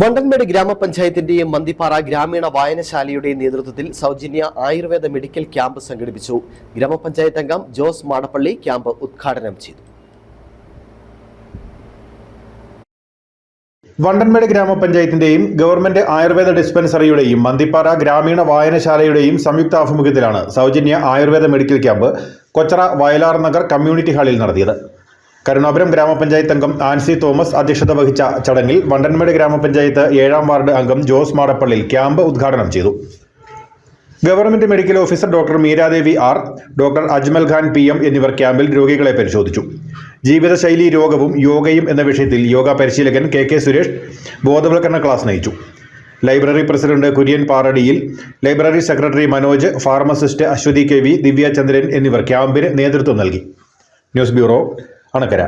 വണ്ടൻമേട് ഗ്രാമപഞ്ചായത്തിന്റെയും മന്തിപ്പാറ ഗ്രാമീണ വായനശാലയുടെയും നേതൃത്വത്തിൽ സൗജന്യ ആയുർവേദ മെഡിക്കൽ ക്യാമ്പ് സംഘടിപ്പിച്ചു. ഗ്രാമപഞ്ചായത്ത് അംഗം ജോസ് മാടപ്പള്ളി ക്യാമ്പ് ഉദ്ഘാടനം ചെയ്തു. വണ്ടൻമേട് ഗ്രാമപഞ്ചായത്തിന്റെയും ഗവൺമെന്റ് ആയുർവേദ ഡിസ്പെൻസറിയുടെയും മന്തിപ്പാറ ഗ്രാമീണ വായനശാലയുടെയും സംയുക്ത ആഭിമുഖ്യത്തിലാണ് സൗജന്യ ayurveda medical camp Kochara Vayalar Nagar community ഹാളിൽ നടത്തിയത്. കരുണാപുരം ഗ്രാമപഞ്ചായത്ത് അംഗം ആൻസി തോമസ് അധ്യക്ഷത വഹിച്ച ചടങ്ങിൽ വണ്ടൻമേട് ഗ്രാമപഞ്ചായത്ത് ഏഴാം വാർഡ് അംഗം ജോസ് മാടപ്പള്ളിൽ ക്യാമ്പ് ഉദ്ഘാടനം ചെയ്തു. Government medical officer doctor Meeradevi R doctor Ajmal Khan P M എന്നിവർ ക്യാമ്പിൽ രോഗികളെ പരിശോധിച്ചു. ജീവിതശൈലി രോഗവും യോഗയും എന്ന വിഷയത്തിൽ യോഗ പരിശീലകൻ കെ കെ സുരേഷ് ബോധവൽക്കരണ ക്ലാസ് നയിച്ചു. Library president Kurian Paradiyil library secretary Manoj pharmacist Aswathi K V Divya Chandran എന്നിവർ ക്യാമ്പിന് നേതൃത്വം നൽകി. News bureau Anakkara.